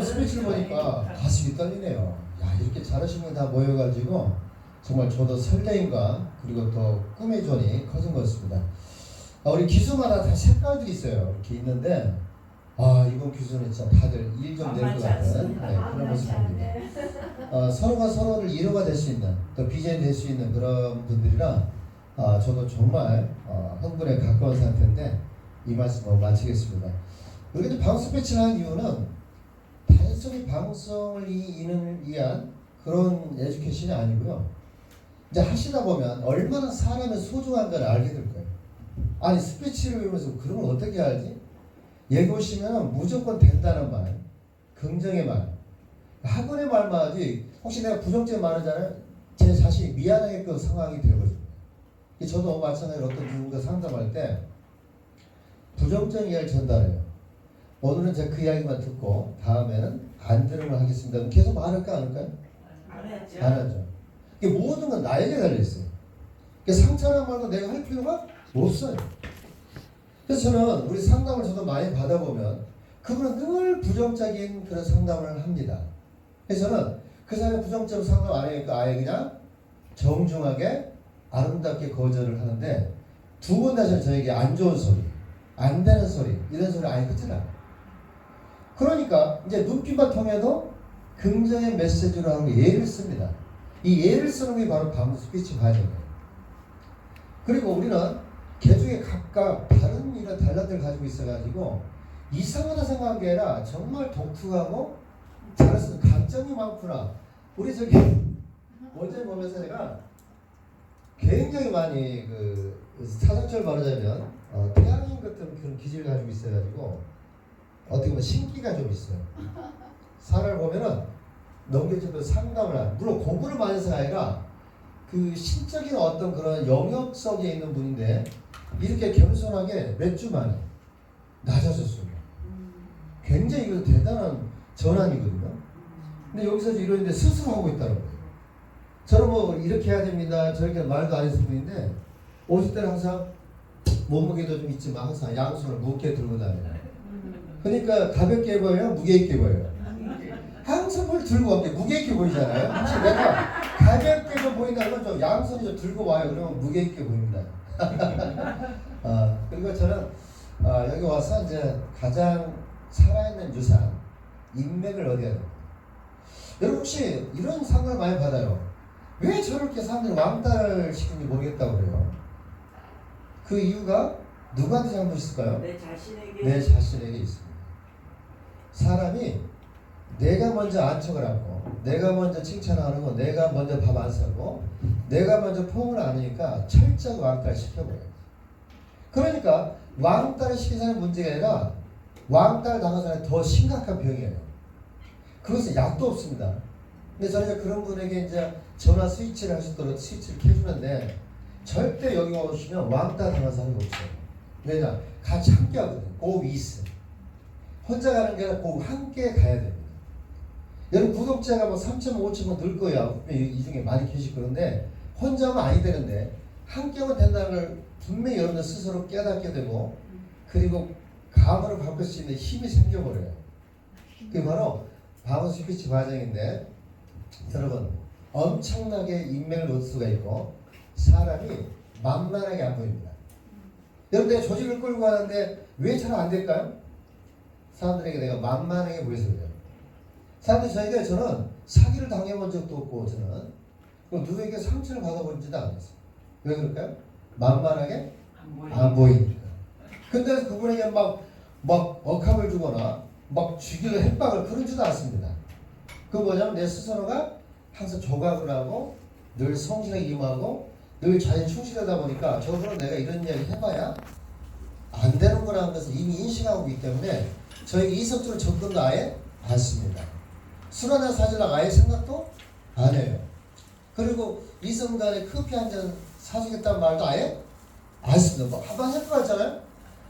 스피치를 보니까 가슴이 떨리네요. 야 이렇게 잘하신 분이 다 모여가지고 정말 저도 설레임과 그리고 또 꿈의 존이 커진 것 같습니다. 아, 우리 기수마다 다 색깔들이 있어요. 이렇게 있는데 아 이번 기수는 진짜 다들 일좀낼것 같은 네, 그런 모습입니다. 어, 서로가 서로를 이루가 될 수 있는 또 비전이 될 수 있는 그런 분들이라 아, 저도 정말 어, 흥분에 가까운 상태인데 이 말씀을 마치겠습니다. 여기 방수 배치를 한 이유는 단순히 방송을 이- 이는 위한 그런 에듀케이션이 아니고요. 이제 하시다 보면 얼마나 사람의 소중한가를 알게 될 거예요. 아니 스피치를 배우면서 그런 걸 어떻게 알지? 얘기 오시면 무조건 된다는 말, 긍정의 말, 학원의 말만 하지 혹시 내가 부정적인 말 하잖아요. 제 자신이 미안하게끔 상황이 되거든요. 저도 마찬가지로 어떤 누군가 상담할 때 부정적인 이야기를 전달해요. 오늘은 제가 그 이야기만 듣고 다음에는 안 들으면 하겠습니다. 그럼 계속 말할까 안 할까요? 안 하죠. 이게 모든 건 나에게 달려있어요. 그러니까 상처나 말도 내가 할 필요가 없어요. 그래서 저는 우리 상담을 저도 많이 받아보면 그분은 늘 부정적인 그런 상담을 합니다. 그래서 저는 그 사람이 부정적으로 상담 안 하니까 아예 그냥 정중하게 아름답게 거절을 하는데 두 번 다시 저에게 안 좋은 소리, 안 되는 소리, 이런 소리 아예 듣질 않아요. 그러니까 이제 눈빛만 통해도 긍정의 메시지로 하는 게 예를 씁니다. 이 예를 쓰는 게 바로 방금 스피치 과정이에요. 그리고 우리는 개중에 각각 다른 이런 달란트를 가지고 있어가지고 이상하다 생각한 게 아니라 정말 독특하고 있는 강점이 많구나. 우리 저기 원장님 보면서 제가 굉장히 많이 그 사상처를 말하자면 어, 태양인 같은 그런 기질을 가지고 있어가지고 어떻게 보면 신기가 좀 있어요. 사람을 보면은 넘겨줘도 상담을 한 물론 공부를 많이 해서가 아니라 그 신적인 어떤 그런 영역 속에 있는 분인데 이렇게 겸손하게 몇 주 만에 낮아졌어요. 굉장히 이거 대단한 전환이거든요. 근데 여기서 이러는데 스스로 하고 있다는 거예요. 저는 뭐 이렇게 해야 됩니다. 저렇게 말도 안 했을 뿐인데 오실 때는 항상 몸무게도 좀 있지만 항상 양손을 무겁게 들고 다녀요. 그러니까 가볍게 보여요? 무게 있게 보여요? 항상 뭘 들고 왔게 무게 있게 보이잖아요. 혹시 내가 가볍게 좀 보인다는 건좀 양손이 좀 들고 와요. 그러면 무게 있게 보입니다. 아, 그리고 저는 아, 여기 와서 이제 가장 살아있는 유산 인맥을 얻어야 됩니다. 여러분 혹시 이런 상을 많이 받아요. 왜 저렇게 사람들이 왕따를 시키는지 모르겠다고 그래요. 그 이유가 누구한테 잘못 있을까요? 내 자신에게 내 자신에게 있습니다. 사람이 내가 먼저 안척을 하고 내가 먼저 칭찬하는 거 내가 먼저 밥 안 사고 내가 먼저 포옹을 안 하니까 철저히 왕따를 시켜버려요. 그러니까 왕따를 시킨 사람의 문제가 아니라 왕따를 당한 사람이 더 심각한 병이에요. 그것은 약도 없습니다. 근데 저희가 그런 분에게 이제 전화 스위치를 할 수 있도록 스위치를 켜주는데 절대 여기 오시면 왕따 당한 사람이 없어요. 왜냐? 같이 함께 하거든요. 고 위스. 혼자 가는 게 아니라 꼭 함께 가야 됩니다. 여러분 구독자가 뭐 3천, 5천 늘 거야. 이, 이 중에 많이 계실 그런데 혼자 하면 아니 되는데 함께 하면 된다는 걸 분명히 여러분들 스스로 깨닫게 되고 그리고 감으로 바꿀 수 있는 힘이 생겨버려요. 그게 바로 바보 스피치 과정인데 여러분 엄청나게 인맥을 얻을 수가 있고 사람이 만만하게 안 보입니다. 여러분 내가 조직을 끌고 가는데 왜 잘 안 될까요? 사람들에게 내가 만만하게 그래요. 사람들이 저에게 저는 사기를 당해본 적도 없고 저는 누구에게 상처를 받아본 적도 않았어요. 왜 그럴까요? 만만하게 안 보이니까. 근데 그분에게 막, 막 억압을 주거나 막 죽일 협박을 그런 줄도 않습니다. 그 뭐냐면 내 스스로가 항상 조각을 하고 늘 성실하게 임하고 늘 자연 충실하다 보니까 저거는 내가 이런 이야기 해봐야 안 되는 거라는 것을 이미 인식하고 있기 때문에 저에게 이성적으로 접근도 아예 않습니다. 술 한잔 사주려고 아예 생각도 안 해요. 그리고 이성 간에 커피 한 잔 사주겠다는 말도 아예 안 씁니다. 뭐 한번 할것 같잖아요?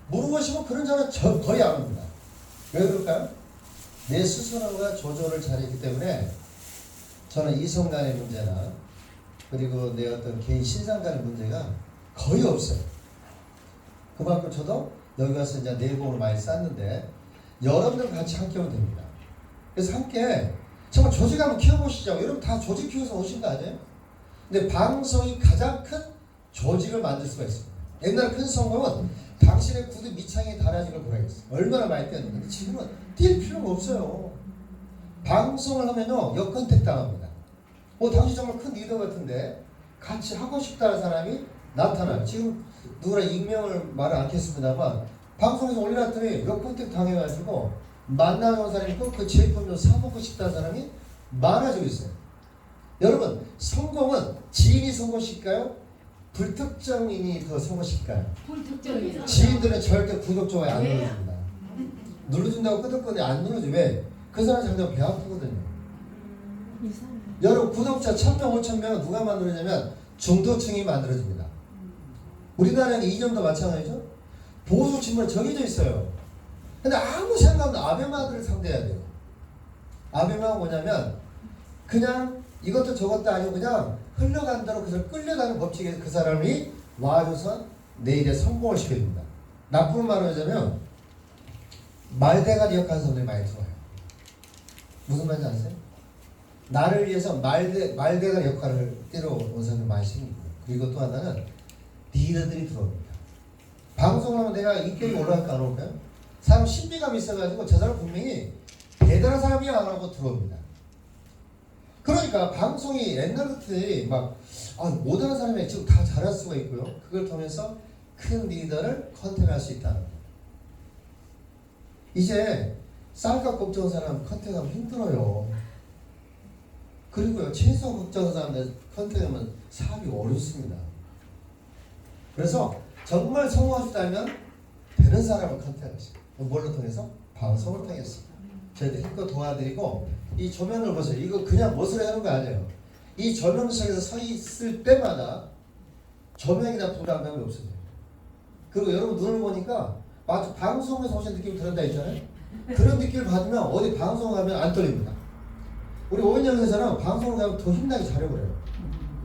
물어보시면 그런 사람은 저 거의 안 합니다. 왜 그럴까요? 내 스스로가 조절을 잘했기 때문에 저는 이성 간의 문제나 그리고 내 어떤 개인 신상 간의 문제가 거의 없어요. 그만큼 저도 여기 와서 이제 내공을 많이 쌓는데 여러분들 같이 함께 하면 됩니다. 그래서 함께 정말 조직 한번 키워보시죠. 여러분 다 조직 키워서 오신 거 아니에요? 근데 방송이 가장 큰 조직을 만들 수가 있습니다. 옛날 큰 성공은 당신의 구두 밑창에 달아진 걸 보라겠어요. 얼마나 많이 뛰었는데 지금은 뛸 필요가 없어요. 방송을 하면요 역컨택 당합니다. 어 당신 정말 큰 리더 같은데 같이 하고 싶다는 사람이 나타나요. 지금 누구나 익명을 말을 않겠습니다만 방송에서 올려놨더니 역컨택 당해가지고 만나는 사람이 꼭그 제품 좀 사먹고 싶다는 사람이 많아지고 있어요. 여러분 성공은 지인이 성공시킬까요? 불특정인이 더 성공시킬까요? 불특정이죠. 지인들은 절대 구독 좋아요 안 왜? 눌러줍니다. 눌러준다고 끄덕끄덕 안 눌러줘 왜? 그 사람 장면 배 아프거든요. 여러분 구독자 1000명 5000명 누가 만들어냐면 중도층이 만들어집니다. 우리나라는 이점도 마찬가지죠. 보수 친문 정해져 있어요. 근데 아무 생각 없는 아베마들을 상대해야 돼요. 아베마가 뭐냐면 그냥 이것도 저것도 아니고 그냥 흘러간 대로 그래서 끌려가는 법칙에 그 사람이 와줘서 내 일에 성공을 시켜줍니다. 나쁜 말로 하자면 말대가리 역하는 사람들이 많이 들어와요. 무슨 말인지 아세요? 나를 위해서 말대, 말대가리 역할을 때려온 사람들 많이 생기고 그리고 또 하나는 리더들이 들어옵니다. 방송하면 내가 인격이 올라갈까 안 올까요? 사람 신비감이 있어가지고 저 사람 분명히 대단한 사람이야 하고 들어옵니다. 그러니까 방송이 옛날 같이 막 아, 못하는 사람이 지금 다 잘할 수가 있고요. 그걸 통해서 큰 리더를 컨택할 수 있다는 거예요. 이제 쌀값 걱정하는 사람 컨택하면 힘들어요. 그리고요 최소 걱정하는 사람들 컨택하면 사업이 어렵습니다. 그래서 정말 성공하고 싶다면 되는 사람을 컨택하시죠. 뭘로 통해서? 방송을 통해서. 저희들 힘껏 도와드리고 이 조명을 보세요. 이거 그냥 멋으로 하는 거 아니에요. 이 조명석에서 서 있을 때마다 조명이나 부담감이 없어져요. 그리고 여러분 눈을 보니까 마치 방송에서 오신 느낌이 들었다 했잖아요. 그런 느낌을 받으면 어디 방송 가면 안 떨립니다. 우리 오은영 회사는 방송을 가면 더 힘나게 잘해버려요.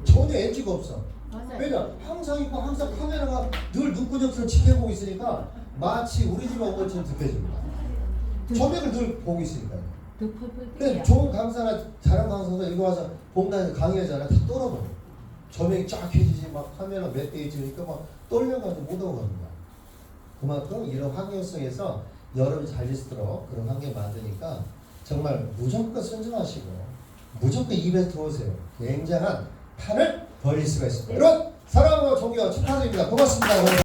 전혀 엔지가 없어. 왜냐? 항상 있고 항상 카메라가 늘 눈구녕처럼 지켜보고 있으니까 마치 우리 집에 온 것처럼 느껴집니다. 조명을 늘 보고 펄펄 근데 뛰어요. 좋은 강사나 잘한 강사가 이거 와서 봉단에서 강의하잖아. 다 떨어버려. 조명이 쫙 켜지지 막 카메라 몇 대 있으니까 막 떨려가지고 못 오고 갑니다. 그만큼 이런 환경 속에서 여러분이 잘 있도록 그런 환경 만드니까 정말 무조건 선정하시고 무조건 입에 들어오세요. 굉장한 판을 벌릴 수가 있습니다. 여러분 사랑하고 존경 축하드립니다. 고맙습니다.